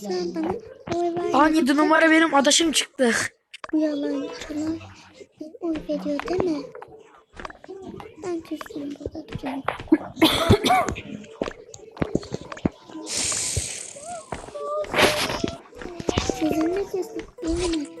Sen bana oy ver. Aa 7 numara benim adaşım çıktı. Bu yalancılar oy veriyor değil mi? Ben küstüm burada duracağım. Sizin ne sesi? Benim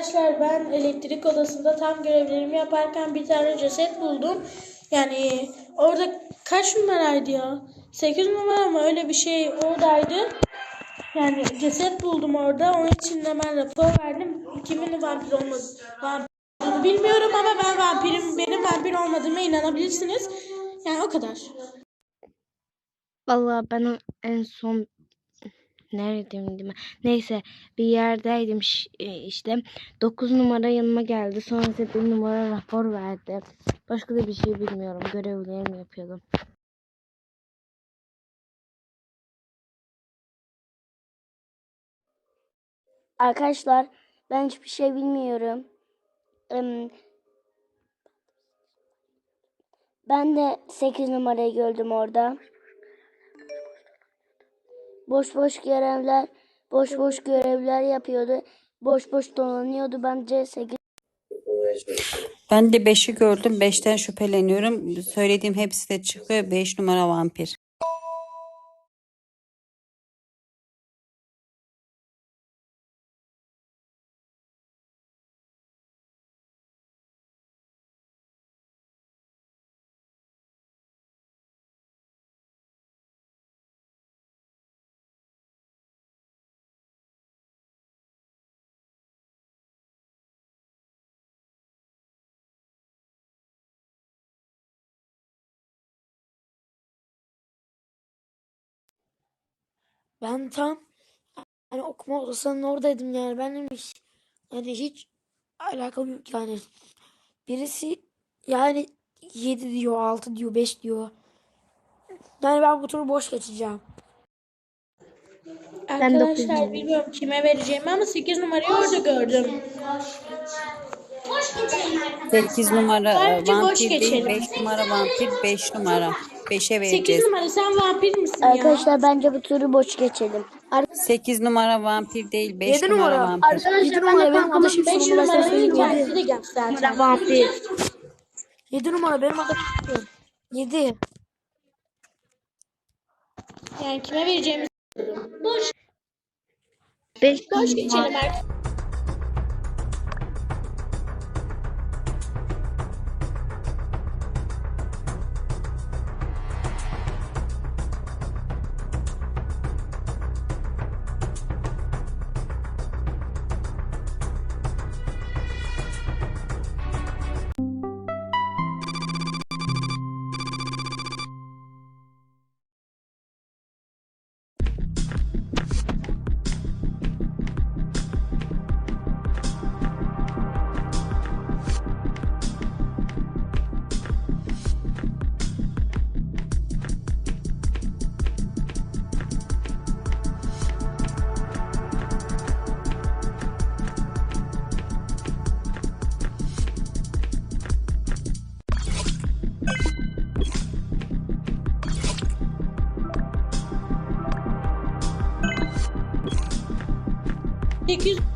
Arkadaşlar ben elektrik odasında tam görevlerimi yaparken bir tane ceset buldum. Yani orada kaç numaraydı ya? 8 numara mı öyle bir şey oradaydı. Yani ceset buldum orada. Onun için hemen rapor verdim. Kimin vampir olmadı, vampir bilmiyorum ama ben vampirim. Benim vampir olmadığıma inanabilirsiniz. Yani o kadar. Vallahi ben en son neredeydim? Neyse bir yerdeydim e, işte. 9 numara yanıma geldi. Sonra 8 numara rapor verdi. Başka da bir şey bilmiyorum. Görevlerimi yapıyordum. Arkadaşlar ben hiçbir şey bilmiyorum. Ben de 8 numarayı gördüm orada. Boş boş görevler, boş boş görevler yapıyordu. Boş boş dolanıyordu. Bence 8 Ben de 5'i gördüm. 5'ten şüpheleniyorum. Söylediğim hepsi de çıkıyor. 5 numara vampir. Ben tam hani okuma odasının oradaydım yani. Benim hiç yani hiç alakam yok yani. Birisi yani 7 diyor, 6 diyor, 5 diyor. Yani ben bu turu boş geçeceğim. Arkadaşlar bilmiyorum kime vereceğimi ama 8 numarayı orada gördüm. 8 numara e, Bence boş vampir geçelim. 5 numara vampir. 5 numara. 5'e 8 vereceğiz. numara sen vampir misin ya? Arkadaşlar bence bu turu boş geçelim. 8 numara vampir değil. 5 Yedi numara, numara. vampir. Arkadaşlar 7 ben numara de benim adaşım 5 sonunda numaranın de geldi zaten. Vampir. 7 numara benim adaşım. 7. Yani kime vereceğimizi boş 5 boş geçelim artık. take you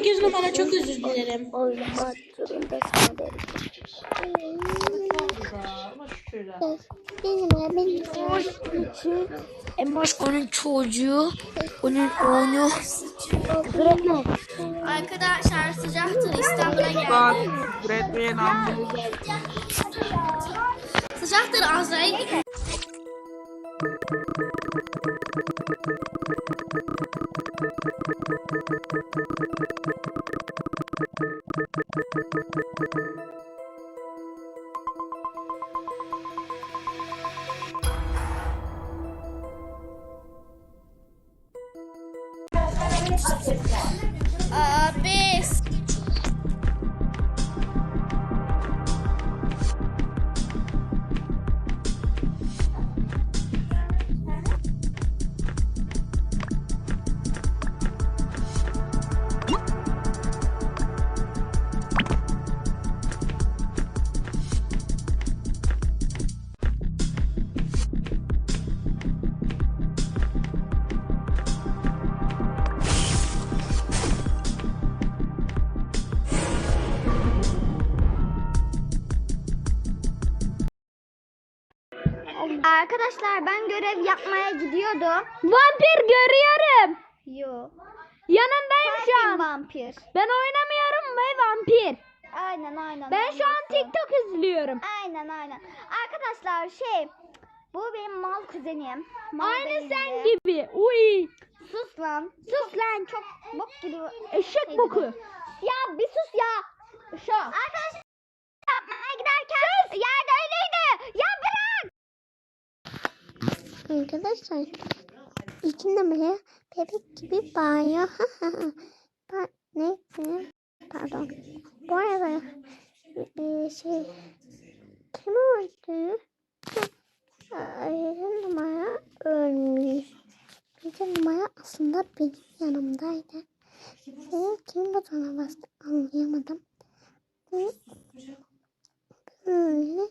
8 numara çok özür dilerim. Oynamak derim. Benim ya benim. En baş onun çocuğu, onun onu. Arkadaşlar sıcaktır İstanbul'a geldim. Sıcaktır Azra'ya Uh, Arkadaşlar ben görev yapmaya gidiyordum. Vampir görüyorum. Yo. Yanındayım şu an. vampir. Ben oynamıyorum ve vampir. Aynen aynen. Ben şu an. TikTok izliyorum. Aynen aynen. Arkadaşlar şey bu benim mal kuzenim. Mal Aynı sen gibi. Uy. Sus lan. Sus lan. Çok bok gibi. Eşek Şey boku. Ya bir sus ya. Şu. Arkadaşlar yapmaya giderken yerde öyleydi. Ya bırak. Arkadaşlar iki numara bebek gibi bağırıyor. ba ne? ne? Pardon. Bu arada e, şey kim öldü? Bir numara ölmüş. Bir numara aslında benim yanımdaydı. Ve kim butona bastı anlayamadım. Ve Böyle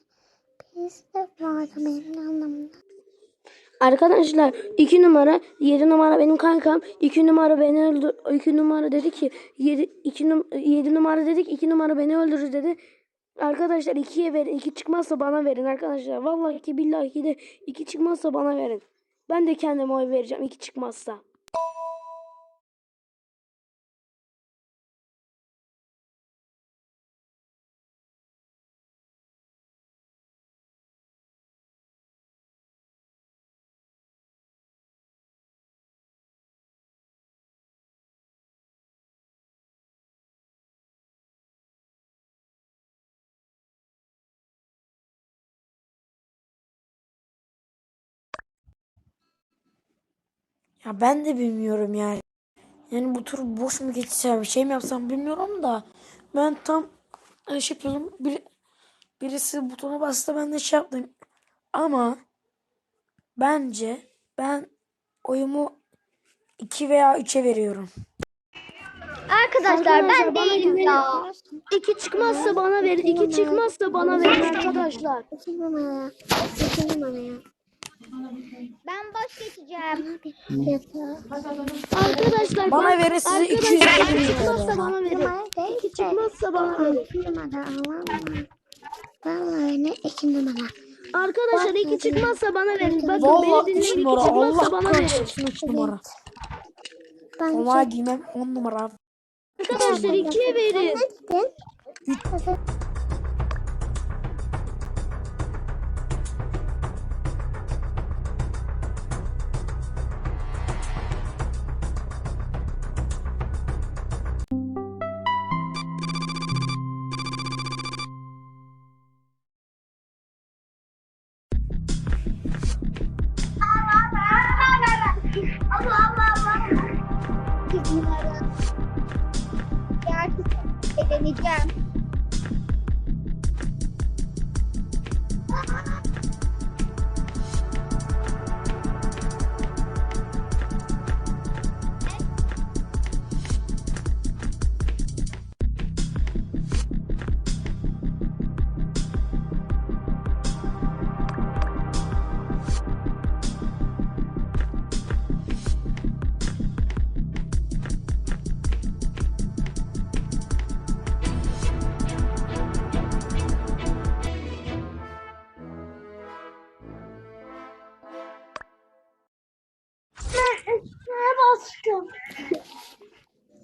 birisi de vardı benim yanımda. Arkadaşlar 2 numara 7 numara benim kankam 2 numara beni öldür 2 numara dedi ki 7 2 num 7 numara dedik 2 numara beni öldürür dedi. Arkadaşlar 2'ye verin. 2 çıkmazsa bana verin arkadaşlar. Vallahi ki billahi de 2 çıkmazsa bana verin. Ben de kendime oy vereceğim 2 çıkmazsa. Ya ben de bilmiyorum yani. Yani bu tur boş mu geçsem, bir şey mi yapsam bilmiyorum da. Ben tam şey yapıyordum. Bir, birisi butona bastı ben de şey yaptım. Ama bence ben oyumu 2 veya 3'e veriyorum. Arkadaşlar ben değilim ya. 2 çıkmazsa bana verin. 2 çıkmazsa bana verin arkadaşlar. İki. İki. Ben geçeceğim. Arkadaşlar Bana verin size arkadaşlar 250 iki bin çıkmazsa bana verin. İki çıkmazsa bana verin. Vallahi ne iki numara. Arkadaşlar iki çıkmasa bana verin. Bakın Vallahi beni 3 dinleyin. numara. İki çıkmazsa Allah bana verin. 3 numara. Ben Kolay giymem 10 numara. Arkadaşlar ikiye verin. Đi 然